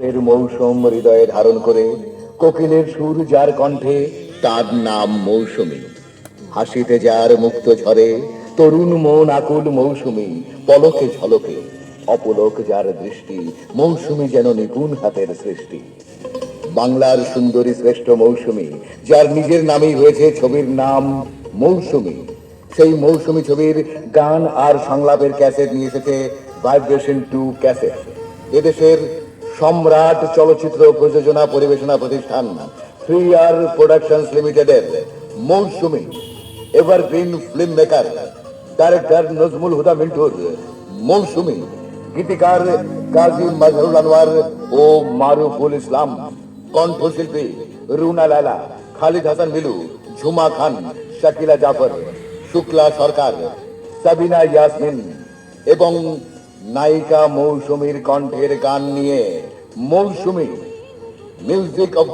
এর মৌসুম হৃদয়ে ধারণ করে কোকিলের সুর যার কণ্ঠে, তার নাম মৌসুমী। হাসিতে যার মুক্ত ঝরে, তরুণ মন আকুল মৌসুমী, পলকে ঝলকে, অপলক যার দৃষ্টি, মৌসুমী যেন নিপুণ হাতের সৃষ্টি। বাংলার সুন্দরী শ্রেষ্ঠ মৌসুমী, যার নিজের নামেই হয়েছে ছবির নাম মৌসুমী। সেই মৌসুমী ছবির গান আর সংলাপের ক্যাসেট নিয়ে এসেছে ভাইব্রেশন টু ক্যাসেট। এদেশের সম্রাট চলচ্চিত্র প্রযোজনা পরিবেশনা প্রতিষ্ঠান থ্রি আর প্রোডাকশনস লিমিটেডের Mousumi evergreen film maker director Nazmul Huda মিন্টুর Mousumi গীতিকার কাজী মাজহারুল আনোয়ার ও মারুফুল ইসলাম, কণ্ঠশিল্পী রুনা লালা খালিদ হাসান মিলু, ঝুমা খান, শাকিলা জাফর, শুক্লা সরকার, সাবিনা ইয়াসমিন এবং নায়িকা মৌসুমীর কণ্ঠের গান নিয়ে মৌসুমী মিউজিক অফ